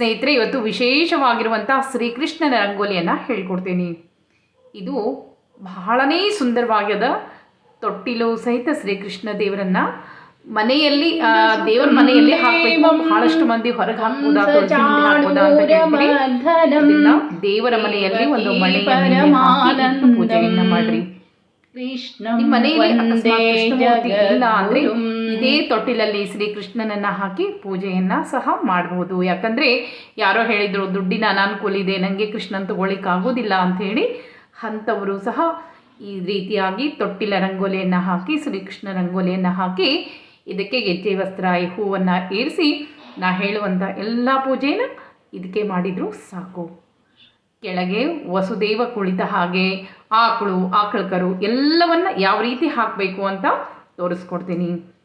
ಸ್ನೇಹಿತರೆ ಇವತ್ತು ವಿಶೇಷವಾಗಿರುವಂಥ ಶ್ರೀಕೃಷ್ಣನ ರಂಗೋಲಿಯನ್ನು ಹೇಳ್ಕೊಡ್ತೀನಿ. ಇದು ಬಹಳನೇ ಸುಂದರವಾಗ್ಯದ ತೊಟ್ಟಿಲು ಸಹಿತ ಶ್ರೀಕೃಷ್ಣ ದೇವರನ್ನ ಮನೆಯಲ್ಲಿ ದೇವರ ಮನೆಯಲ್ಲಿ ಹಾಕಬೇಕು. ಬಹಳಷ್ಟು ಮಂದಿ ಹೊರಗೆ ಹಾಕ್ಬೋದಾ ಹಾಕ್ಬೋದಾ ಅಂತ ಕೇಳ್ತೀರಿ. ದೇವರ ಮನೆಯಲ್ಲಿ ಒಂದು ಇಟ್ಟು ಪೂಜೆಯನ್ನ ಮಾಡ್ರಿ. ನಿಮ್ಮ ಮನೆಯಲ್ಲಿ ಇಲ್ಲ ಅಂದ್ರೆ ಇದೇ ತೊಟ್ಟಿಲಲ್ಲಿ ಶ್ರೀ ಕೃಷ್ಣನನ್ನ ಹಾಕಿ ಪೂಜೆಯನ್ನ ಸಹ ಮಾಡಬಹುದು ಯಾಕಂದ್ರೆ ಯಾರೋ ಹೇಳಿದ್ರು, ದುಡ್ಡಿನ ಅನಾನುಕೂಲ ಇದೆ ನನಗೆ ಕೃಷ್ಣನ್ ಅಂತ ಹೇಳಿ ಅಂಥವರು ಸಹ ಈ ರೀತಿಯಾಗಿ ತೊಟ್ಟಿಲ ರಂಗೋಲಿಯನ್ನು ಹಾಕಿ, ಶ್ರೀಕೃಷ್ಣ ರಂಗೋಲಿಯನ್ನು ಹಾಕಿ ಇದಕ್ಕೆ ಗೆಜ್ಜೆ, ವಸ್ತ್ರ, ಈ ಹೂವನ್ನು ಏರಿಸಿ ನಾ ಹೇಳುವಂಥ ಎಲ್ಲ ಪೂಜೆನ ಇದಕ್ಕೆ ಮಾಡಿದರೂ ಸಾಕು. ಕೆಳಗೆ ವಸುದೇವ ಕುಳಿತ ಹಾಗೆ ಆಕಳು, ಆಕಳಕರು ಎಲ್ಲವನ್ನ ಯಾವ ರೀತಿ ಹಾಕಬೇಕು ಅಂತ ತೋರಿಸ್ಕೊಡ್ತೀನಿ.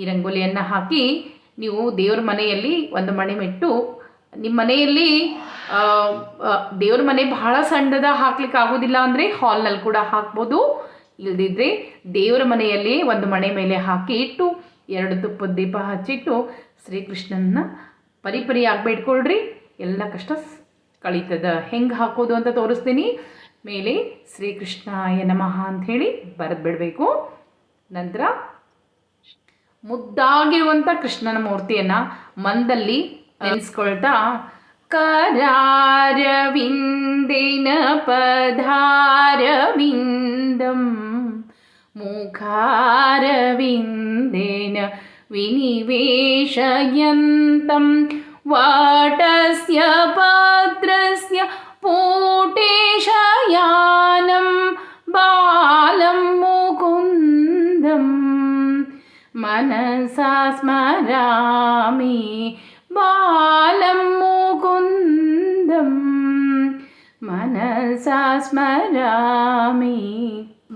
ಈ ರಂಗೋಲಿಯನ್ನು ಹಾಕಿ ನೀವು ದೇವ್ರ ಮನೆಯಲ್ಲಿ ಒಂದು ಮಣೆ ಮೆಟ್ಟು ನಿಮ್ಮ ಮನೆಯಲ್ಲಿ ದೇವ್ರ ಮನೆ ಬಹಳ ಸಣ್ಣದ ಹಾಕ್ಲಿಕ್ಕೆ ಆಗೋದಿಲ್ಲ ಅಂದರೆ ಹಾಲ್ನಲ್ಲಿ ಕೂಡ ಹಾಕ್ಬೋದು. ಇಲ್ದಿದ್ರೆ ದೇವರ ಮನೆಯಲ್ಲಿ ಒಂದು ಮಣೆ ಮೇಲೆ ಹಾಕಿ ಇಟ್ಟು, ಎರಡು ತುಪ್ಪದ ದೀಪ ಹಚ್ಚಿಟ್ಟು ಶ್ರೀಕೃಷ್ಣನ ಪರಿಪರಿ ಬೇಡ್ಕೊಳ್ರಿ ಎಲ್ಲ ಕಷ್ಟ ಕಳೀತದ. ಹೆಂಗೆ ಹಾಕೋದು ಅಂತ ತೋರಿಸ್ತೀನಿ. ಮೇಲೆ ಶ್ರೀಕೃಷ್ಣಾಯ ನಮಃ ಅಂಥೇಳಿ ಬರೆದು ಬಿಡಬೇಕು. ನಂತರ ಮುದ್ದಾಗಿರುವಂಥ ಕೃಷ್ಣನ ಮೂರ್ತಿಯನ್ನು ಮಂದಲ್ಲಿ ನೆನೆಸ್ಕೊಳ್ತಾ ಕರಾರವಿಂದಿನ ಪಧಾರವಿಂದ ಮುಖಾರವಿಂದೇನ ವಿನಿವೇಶಯಂತಂ ವಾಟಸ್ಯ ಪಾತ್ರಸ್ಯ मनसा स्मरामि बालं मुकुन्दं ಮನಸಾ ಸ್ಮರಾಮಿ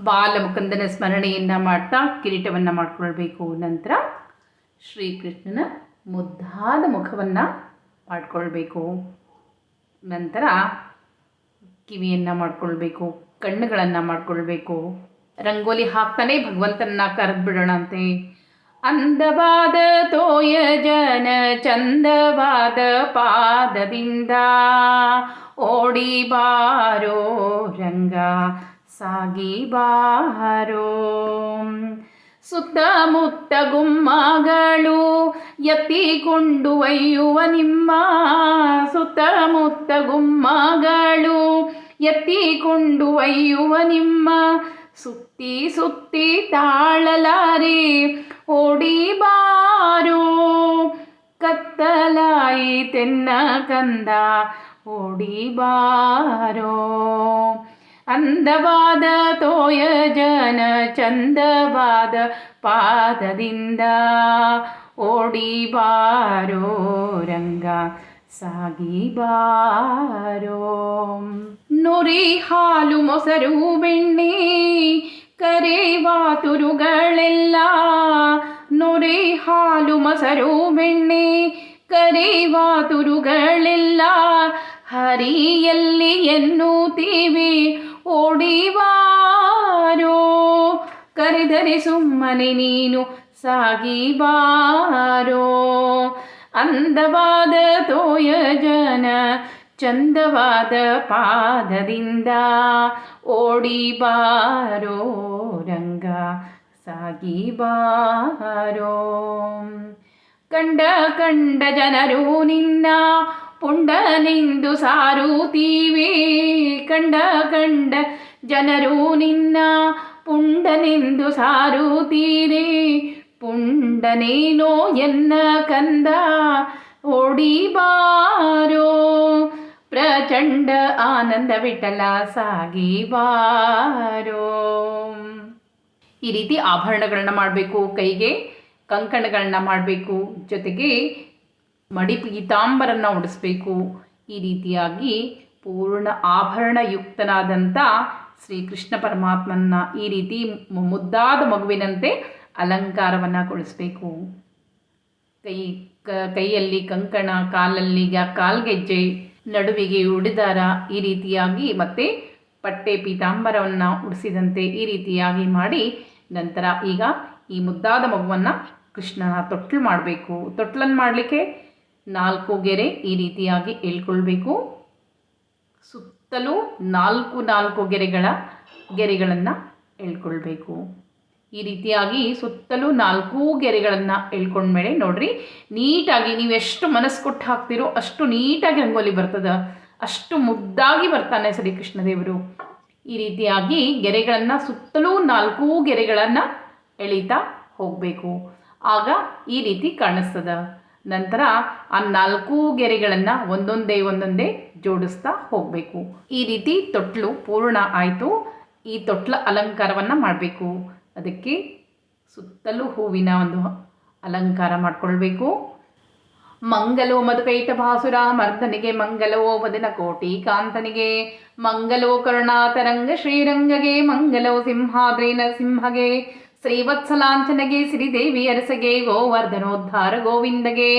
ಬಾಲಮುಕಂದನ ಸ್ಮರಣೆಯನ್ನು ಮಾಡ್ತಾ ಕಿರೀಟವನ್ನು ಮಾಡ್ಕೊಳ್ಬೇಕು ನಂತರ ಶ್ರೀಕೃಷ್ಣನ ಮುದ್ದಾದ ಮುಖವನ್ನು ಮಾಡ್ಕೊಳ್ಬೇಕು ನಂತರ ಕಿವಿಯನ್ನು ಮಾಡ್ಕೊಳ್ಬೇಕು ಕಣ್ಣುಗಳನ್ನು ಮಾಡ್ಕೊಳ್ಬೇಕು ರಂಗೋಲಿ ಹಾಕ್ತಾನೆ ಭಗವಂತನ ಕರೆದು ಬಿಡೋಣ ಅಂತೆ ಅಂದವಾದ ತೋಯ ಜನ ಚಂದವಾದ ಪಾದದಿಂದ ಓಡಿ ಬಾರೋ ರಂಗ, ಸಾಗಿ ಬಾರೋ. ಸುತ್ತಮುತ್ತ ಗುಮ್ಮಗಳು ಎತ್ತಿಕೊಂಡು ಒಯ್ಯುವ ನಿಮ್ಮ ಸುತ್ತಮುತ್ತ ಗುಮ್ಮಗಳು ಎತ್ತಿಕೊಂಡು ಒಯ್ಯುವ ನಿಮ್ಮ. ಸುತ್ತಿ ಸುತ್ತಿ ತಾಳಲಾರೆ ಓಡಿ ಬಾರೋ ಕತ್ತಲಾಯಿತೆನ್ನ ಕಂದ ಓಡಿ ಬಾರೋ ಅಂದವಾದ ತೋಯ ಜನ ಚಂದವಾದ ಪಾದದಿಂದ ಓಡಿ ಬಾರೋ ರಂಗ ಸಾಗಿ ಬಾರೋ ನುರಿ ಹಾಲು ಮೊಸರು ಬೆಣ್ಣೆ ಕರೆವಾ ತುರುಗಳೆಲ್ಲ ನೊರೆ ಹಾಲು ಮೊಸರು ಬೆಣ್ಣೆ. ಕರೆವಾತುರುಗಳೆಲ್ಲ ಹರಿಯಲ್ಲಿ ಎನ್ನುತ್ತೀವಿ. ಓಡಿವಾರೋ, ಕರೆದರೆ ಸುಮ್ಮನೆ ನೀನು ಸಾಗಿಬಾರೋ. ಅಂದವಾದ ತೋಯ ಜನ ಚಂದವಾದ ಪಾದದಿಂದ ಓಡಿ ಬಾರೋ ರಂಗ, ಸಾಗಿ ಬಾರೋ. ಕಂಡ ಕಂಡ ಜನರು ನಿನ್ನ ಪುಂಡನೆಂದು ಸಾರುತ್ತೀವಿ. ಕಂಡ ಕಂಡ ಜನರು ನಿನ್ನ ಪುಂಡನೆಂದು ಸಾರುತ್ತೀರಿ. ಪುಂಡನೇನೋ ಎನ್ನ ಕಂದ, ಓಡಿ ಬಾರೋ. ಪ್ರಚಂಡ ಆನಂದ ವಿಠಲ ಸಾಗಿ ಬಾರೋ. ಈ ರೀತಿ ಆಭರಣಗಳನ್ನ ಮಾಡಬೇಕು, ಕೈಗೆ ಕಂಕಣಗಳನ್ನ ಮಾಡಬೇಕು, ಜೊತೆಗೆ ಮಡಿ ಪೀತಾಂಬರನ್ನ ಉಡಿಸ್ಬೇಕು. ಈ ರೀತಿಯಾಗಿ ಪೂರ್ಣ ಆಭರಣಯುಕ್ತನಾದಂಥ ಶ್ರೀಕೃಷ್ಣ ಪರಮಾತ್ಮನ ಈ ರೀತಿ ಮುದ್ದಾದ ಮಗುವಿನಂತೆ ಅಲಂಕಾರವನ್ನು ಗೊಳಿಸ್ಬೇಕು ಕೈ ಕೈಯಲ್ಲಿ ಕಂಕಣ, ಕಾಲಲ್ಲಿ ಕಾಲ್ಗೆಜ್ಜೆ ನಡುವಿಗೆ ಉಡಿದಾರ ಈ ರೀತಿಯಾಗಿ ಮತ್ತೆ ಪಟ್ಟೆ ಪೀತಾಂಬರವನ್ನು ಉಡಿಸಿದಂತೆ ಈ ರೀತಿಯಾಗಿ ಮಾಡಿ ನಂತರ ಈಗ ಈ ಮುದ್ದಾದ ಮಗುವನ್ನು ಕೃಷ್ಣನ ತೊಟ್ಲು ಮಾಡಬೇಕು. ತೊಟ್ಲನ್ನು ಮಾಡಲಿಕ್ಕೆ ನಾಲ್ಕು ಗೆರೆ ಈ ರೀತಿಯಾಗಿ ಎಳ್ಕೊಳ್ಬೇಕು ಸುತ್ತಲೂ ನಾಲ್ಕು ನಾಲ್ಕು ಗೆರೆಗಳ ಗೆರೆಗಳನ್ನು ಎಳ್ಕೊಳ್ಬೇಕು ಈ ರೀತಿಯಾಗಿ ಸುತ್ತಲೂ ನಾಲ್ಕು ಗೆರೆಗಳನ್ನು ಎಳ್ಕೊಂಡ್ಮೇಲೆ ನೋಡ್ರಿ, ನೀಟಾಗಿ ನೀವು ಎಷ್ಟು ಮನಸ್ಸು ಕೊಟ್ಟು ಹಾಕ್ತಿರೋ ಅಷ್ಟು ನೀಟಾಗಿ ರಂಗೋಲಿ ಬರ್ತದೆ, ಅಷ್ಟು ಮುದ್ದಾಗಿ ಬರ್ತಾನೆ ಸರಿ ದೇವರು ಈ ರೀತಿಯಾಗಿ ಗೆರೆಗಳನ್ನು ಸುತ್ತಲೂ ನಾಲ್ಕು ಗೆರೆಗಳನ್ನು ಎಳೀತಾ ಹೋಗಬೇಕು. ಆಗ ಈ ರೀತಿ ಕಾಣಿಸ್ತದ. ನಂತರ ಆ ನಾಲ್ಕು ಗೆರೆಗಳನ್ನು ಒಂದೊಂದೇ ಒಂದೊಂದೇ ಜೋಡಿಸ್ತಾ ಹೋಗಬೇಕು. ಈ ರೀತಿ ತೊಟ್ಲು ಪೂರ್ಣ ಆಯಿತು. ಈ ತೊಟ್ಲ ಅಲಂಕಾರವನ್ನು ಮಾಡಬೇಕು. ಅದಕ್ಕೆ ಸುತ್ತಲೂ ಹೂವಿನ ಒಂದು ಅಲಂಕಾರ ಮಾಡಿಕೊಳ್ಬೇಕು. ಮಂಗಲೋ ಮಧುಕೈಟ ಭಾಸುರ, ಮರ್ದನಿಗೆ ಮಂಗಲೋ ವದನ ಕೋಟಿ ಕಾಂತನಿಗೆ. ಮಂಗಲೋ ಕರುಣಾತರಂಗ ಶ್ರೀರಂಗಗೆ, ಮಂಗಲೋ ಸಿಂಹಾದ್ರಿ ನರಸಿಂಹಗೆ ಶ್ರೀವತ್ಸಲಾಂಚನಗೆ ಶ್ರೀದೇವಿ ಅರಸಗೆ, ಗೋವರ್ಧನೋದ್ಧಾರ ಗೋವಿಂದಗೆ.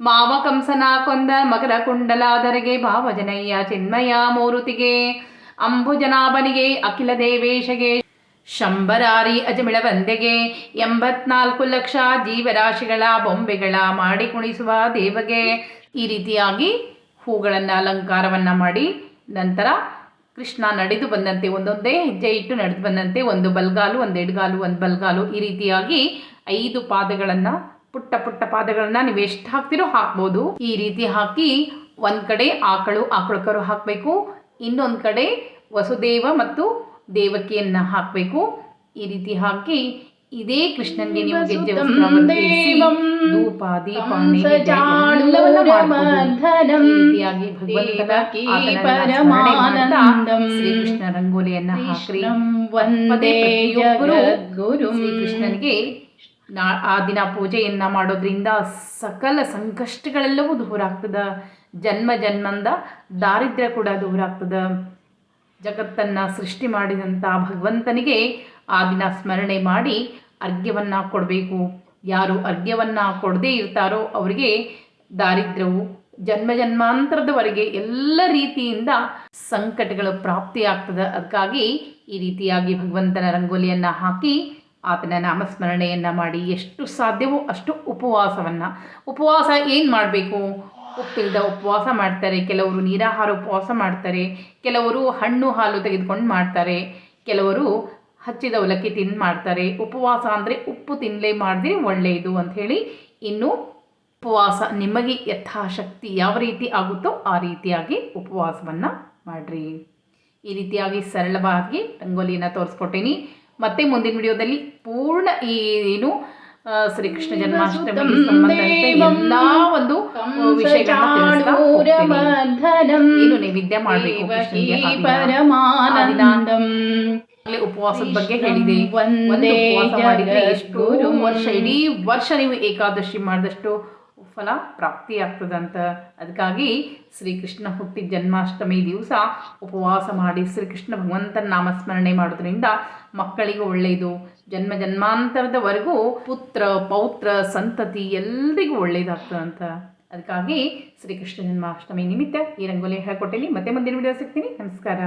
ಮಾವ ಕಂಸನ ಕೊಂದ ಮಕರ ಕುಂಡಲಾದರಗೆ, ಭಾವಜನಯ್ಯ ಚಿನ್ಮಯ ಮೂರುತಿಗೆ. ಅಂಬುಜನಾಭನಿಗೆ, ಅಖಿಲ ದೇವೇಶಗೆ. ಶಂಬರಾರಿ ಅಜಮಿಳ ವಂದೆಗೆ ಎಂಬತ್ನಾಲ್ಕು ಲಕ್ಷ ಜೀವರಾಶಿಗಳ ಬೊಂಬೆಗಳ ಮಾಡಿ ಕುಣಿಸುವ ದೇವಗೆ ಈ ರೀತಿಯಾಗಿ ಹೂಗಳನ್ನು ಅಲಂಕಾರವನ್ನು ಮಾಡಿ ನಂತರ ಕೃಷ್ಣ ನಡೆದು ಬಂದಂತೆ ಒಂದೊಂದೇ ಹೆಜ್ಜೆ ಇಟ್ಟು ನಡೆದು ಬಂದಂತೆ ಒಂದು ಬಲ್ಗಾಲು, ಒಂದು ಎಡ್ಗಾಲು, ಒಂದು ಬಲ್ಗಾಲು ಈ ರೀತಿಯಾಗಿ ಐದು ಪಾದಗಳನ್ನು ಪುಟ್ಟ ಪುಟ್ಟ ಪಾದಗಳನ್ನು ನೀವು ಎಷ್ಟು ಹಾಕ್ತಿರೋ ಹಾಕ್ಬೋದು. ಈ ರೀತಿ ಹಾಕಿ ಒಂದು ಕಡೆ ಆಕಳು ಆಕಳಕರು ಹಾಕಬೇಕು, ಇನ್ನೊಂದು ಕಡೆ ವಸುದೇವ ಮತ್ತು ದೇವಕಿಯನ್ನು ಹಾಕಬೇಕು. ಈ ರೀತಿ ಹಾಕಿ ಇದೇ ಕೃಷ್ಣನ್ಗೆ ನೀವು ಗೆಜ್ಜೆ ಧೂಪ ದೀಪ ರೀತಿಯಾಗಿ ಸ್ಮರಣೆ ಶ್ರೀಕೃಷ್ಣ ರಂಗೋಲಿಯನ್ನ ಹಾಕ್ರಿ. ಪ್ರತಿಯೊಬ್ಬರು ಶ್ರೀಕೃಷ್ಣನಿಗೆ ನಾ ಆ ದಿನ ಪೂಜೆಯನ್ನ ಮಾಡೋದ್ರಿಂದ ಸಕಲ ಸಂಕಷ್ಟಗಳೆಲ್ಲವೂ ದೂರ ಆಗ್ತದ. ಜನ್ಮ ಜನ್ಮಂದ ದಾರಿದ್ರ್ಯ ಕೂಡ ದೂರ ಆಗ್ತದ. ಜಗತ್ತನ್ನು ಸೃಷ್ಟಿ ಮಾಡಿದಂಥ ಭಗವಂತನಿಗೆ ಆ ದಿನ ಸ್ಮರಣೆ ಮಾಡಿ ಅರ್ಘ್ಯವನ್ನು ಕೊಡಬೇಕು. ಯಾರು ಅರ್ಘ್ಯವನ್ನು ಕೊಡದೇ ಇರ್ತಾರೋ ಅವರಿಗೆ ದಾರಿದ್ರ್ಯವು ಜನ್ಮ ಜನ್ಮಾಂತರದವರೆಗೆ ಎಲ್ಲ ರೀತಿಯಿಂದ ಸಂಕಟಗಳು ಪ್ರಾಪ್ತಿಯಾಗ್ತದೆ. ಅದಕ್ಕಾಗಿ ಈ ರೀತಿಯಾಗಿ ಭಗವಂತನ ರಂಗೋಲಿಯನ್ನು ಹಾಕಿ ಆತನ ನಾಮಸ್ಮರಣೆಯನ್ನು ಮಾಡಿ ಎಷ್ಟು ಸಾಧ್ಯವೋ ಅಷ್ಟು ಉಪವಾಸವನ್ನು. ಉಪವಾಸ ಏನು ಮಾಡಬೇಕು? ಉಪ್ಪಿಲ್ಲದ ಉಪವಾಸ ಮಾಡ್ತಾರೆ, ಕೆಲವರು ನೀರಾಹಾರ ಉಪವಾಸ ಮಾಡ್ತಾರೆ, ಕೆಲವರು ಹಣ್ಣು ಹಾಲು ತೆಗೆದುಕೊಂಡು ಮಾಡ್ತಾರೆ, ಕೆಲವರು ಹಚ್ಚಿದ ಅವಲಕ್ಕಿ ತಿಂದು ಮಾಡ್ತಾರೆ. ಉಪವಾಸ ಅಂದರೆ ಉಪ್ಪು ತಿನ್ನಲೇ ಮಾಡಿದ್ರೆ ಒಳ್ಳೆಯದು ಅಂಥೇಳಿ ಇನ್ನು ಉಪವಾಸ ನಿಮಗೆ ಯಥಾಶಕ್ತಿ ಯಾವ ರೀತಿ ಆಗುತ್ತೋ ಆ ರೀತಿಯಾಗಿ ಉಪವಾಸವನ್ನು ಮಾಡಿರಿ. ಈ ರೀತಿಯಾಗಿ ಸರಳವಾಗಿ ರಂಗೋಲಿಯನ್ನು ತೋರಿಸ್ಕೊಟ್ಟೀನಿ. ಮತ್ತೆ ಮುಂದಿನ ವಿಡಿಯೋದಲ್ಲಿ ಪೂರ್ಣ ಏನು ಶ್ರೀಕೃಷ್ಣ ಜನ್ಮಾಷ್ಟಮಿ ಸಂಬಂಧ ಎಲ್ಲ ಒಂದು ವಿಷಯ ತಿಳಿಸ್ತಾ ಹೋಗ್ತೀನಿ. ಏನು ನೈವೇದ್ಯ ಮಾಡಬೇಕು ದಿನ. ಉಪವಾಸದ ಬಗ್ಗೆ ಹೇಳಿದೆ. ಒಂದು ಉಪವಾಸ ಮಾಡಿದ್ರೆ ಎಷ್ಟು ವರ್ಷ ಇಡೀ ವರ್ಷ ನೀವು ಏಕಾದಶಿ ಮಾಡಿದಷ್ಟು ಫಲ ಪ್ರಾಪ್ತಿ ಆಗ್ತದಂತ. ಅದಕ್ಕಾಗಿ ಶ್ರೀಕೃಷ್ಣ ಹುಟ್ಟಿದ ಜನ್ಮಾಷ್ಟಮಿ ದಿವಸ ಉಪವಾಸ ಮಾಡಿ ಶ್ರೀಕೃಷ್ಣ ಭಗವಂತನ ನಾಮಸ್ಮರಣೆ ಮಾಡೋದ್ರಿಂದ ಮಕ್ಕಳಿಗೆ ಒಳ್ಳೆಯದು. ಜನ್ಮ ಜನ್ಮಾಂತರದವರೆಗೂ ಪುತ್ರ, ಪೌತ್ರ, ಸಂತತಿ ಎಲ್ರಿಗೂ ಒಳ್ಳೆಯದಾಗ್ತದಂತ ಅದಕ್ಕಾಗಿ ಶ್ರೀಕೃಷ್ಣ ಜನ್ಮಾಷ್ಟಮಿ ನಿಮಿತ್ತ ಈ ರಂಗೋಲಿ ಹೇಳ್ಕೊಟ್ಟೇನಿ ಮತ್ತೆ ಮುಂದಿನ ವಿಡಿಯೋ ಸಿಗ್ತೀನಿ. ನಮಸ್ಕಾರ.